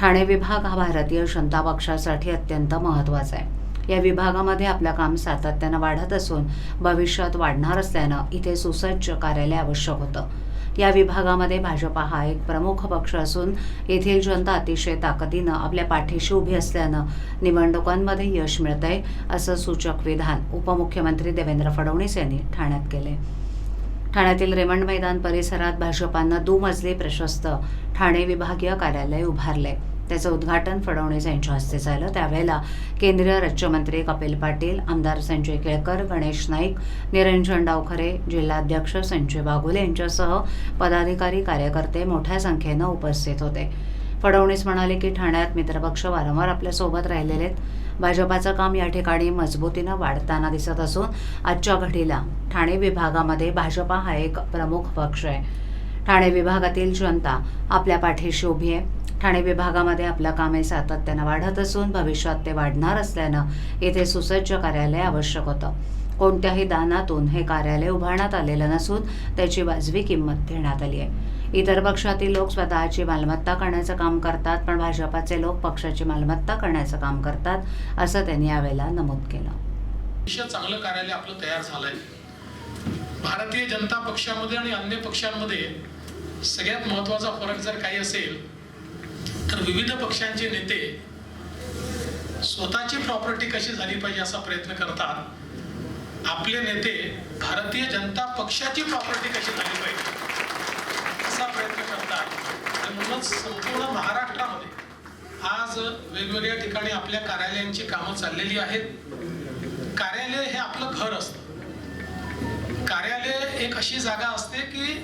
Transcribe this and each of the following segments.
ठाणे विभाग हा भारतीय जनता पक्षासाठी अत्यंत महत्त्वाचा आहे. या विभागामध्ये आपलं काम सातत्यानं वाढत असून भविष्यात वाढणार असल्यानं इथे सुसज्ज कार्यालय आवश्यक होतं. या विभागामध्ये भाजपा हा एक प्रमुख पक्ष असून येथील जनता अतिशय ताकदीनं आपल्या पाठीशी उभी असल्यानं निवडणुकांमध्ये यश मिळतंय असं सूचक विधान उपमुख्यमंत्री देवेंद्र फडणवीस यांनी ठाण्यात केले ठाण्यातील रेमंड मैदान परिसरात भाजपानं दुमजली प्रशस्त ठाणे विभागीय कार्यालय उभारले त्याचं उद्घाटन फडणवीस यांच्या हस्ते झालं. त्यावेळेला केंद्रीय राज्यमंत्री कपिल पाटील आमदार संजय केळकर गणेश नाईक निरंजन डावखरे जिल्हाध्यक्ष संजय बागुले यांच्यासह पदाधिकारी कार्यकर्ते मोठ्या संख्येनं उपस्थित होते. फडणवीस म्हणाले की ठाण्यात मित्रपक्ष वारंवार आपल्यासोबत राहिलेले आहेत. भाजपाचं काम या ठिकाणी मजबूतीनं वाढताना दिसत असून आजच्या घडीला ठाणे विभागामध्ये भाजपा हा एक प्रमुख पक्ष आहे. ठाणे विभागातील जनता आपल्या पाठीशी उभी आहे. ठाणे विभागामध्ये आपलं काम हे सातत्यानं वाढत असून भविष्यात ते वाढणार असल्यानं येथे सुसज्ज कार्यालय आवश्यक होतं. कोणत्याही दानातून हे कार्यालय उभारण्यात आलेलं नसून त्याची वाजवी किंमत देण्यात आली आहे. इतर पक्षातील लोक स्वतःची मालमत्ता करण्याचं काम करतात पण भाजपाचे लोक पक्षाची मालमत्ता करण्याचं काम करतात असं त्यांनी यावेळेला नमूद केलं. चांगलं कार्यालय आपलं तयार झालंय. भारतीय जनता पक्षामध्ये आणि अन्य पक्षांमध्ये सगळ्यात महत्त्वाचा फरक जर काही असेल तर विविध पक्षांचे नेते स्वतःची प्रॉपर्टी कशी झाली पाहिजे असा प्रयत्न करतात? आपले नेते भारतीय जनता पक्षाची प्रॉपर्टी कशी झाली पाहिजे असा प्रयत्न करतात. आणि म्हणूनच संपूर्ण महाराष्ट्रामध्ये आज वेगवेगळ्या ठिकाणी आपल्या कार्यालयांची कामं चाललेली आहेत. कार्यालय हे आपलं घर असतं. कार्यालय एक अशी जागा असते की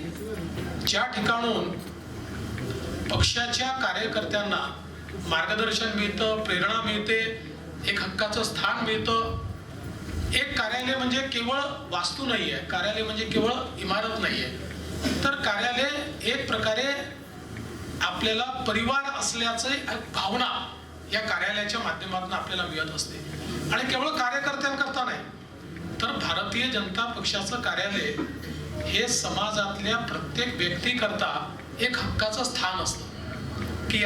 ज्या ठिकाणून पक्षाच्या कार्यकर्त्यांना मार्गदर्शन मिळतं प्रेरणा मिळते एक हक्काचं स्थान मिळतं. एक कार्यालय म्हणजे केवळ वास्तू नाही आहे कार्यालय म्हणजे केवळ इमारत नाही आहे. तर कार्यालय एक प्रकारे आपल्याला परिवार असल्याचं एक भावना या कार्यालयाच्या माध्यमातून आपल्याला मिळत असते. आणि केवळ कार्यकर्त्यांकरता नाही तर भारतीय जनता पक्षाचं कार्यालय हे समाजातल्या प्रत्येक व्यक्तीकरता एक हक्काचं स्थान असतं.